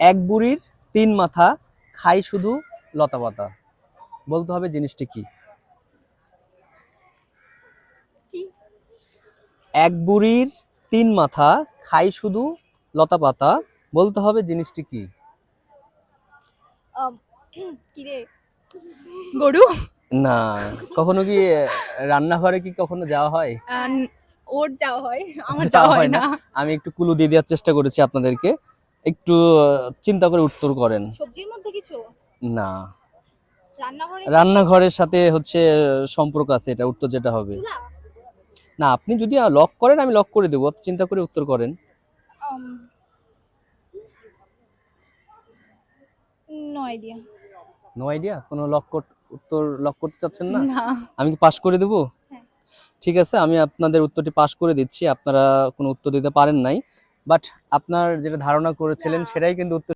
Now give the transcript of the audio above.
এক বুড়ির তিন মাথা খাই শুধু লতা পাতা। বলতে হবে জিনিসটা কি? এক বুড়ির তিন মাথা খাই শুধু লতা পাতা। বলতে হবে জিনিসটি কি? গরু? না কখনো কি রান্নাঘরে কি কখনো যাওয়া হয়? ওর যাওয়া হয় আমার যাওয়া হয় না। আমি একটু কুলু দিয়ে দেওয়ার চেষ্টা করেছি আপনাদেরকে। একটু চিন্তা করে উত্তর করেন। সবজির মধ্যে কিছু? না। রান্নাঘরের সাথে হচ্ছে সম্পর্ক আছে এটা উত্তর যেটা হবে। না আপনি যদি লক করেন আমি লক করে দেবো চিন্তা করে উত্তর করেন। নো আইডিয়া নো আইডিয়া কোনো লক উত্তর লক করতে চাচ্ছেন না? আমি কি পাস করে দেবো? হ্যাঁ। ঠিক আছে আমি আপনাদের উত্তরটি পাস করে দিচ্ছি আপনারা কোনো উত্তর দিতে পারেন নাই। বাট আপনার যেটা ধারণা করেছিলেন সেটাই কিন্তু উত্তর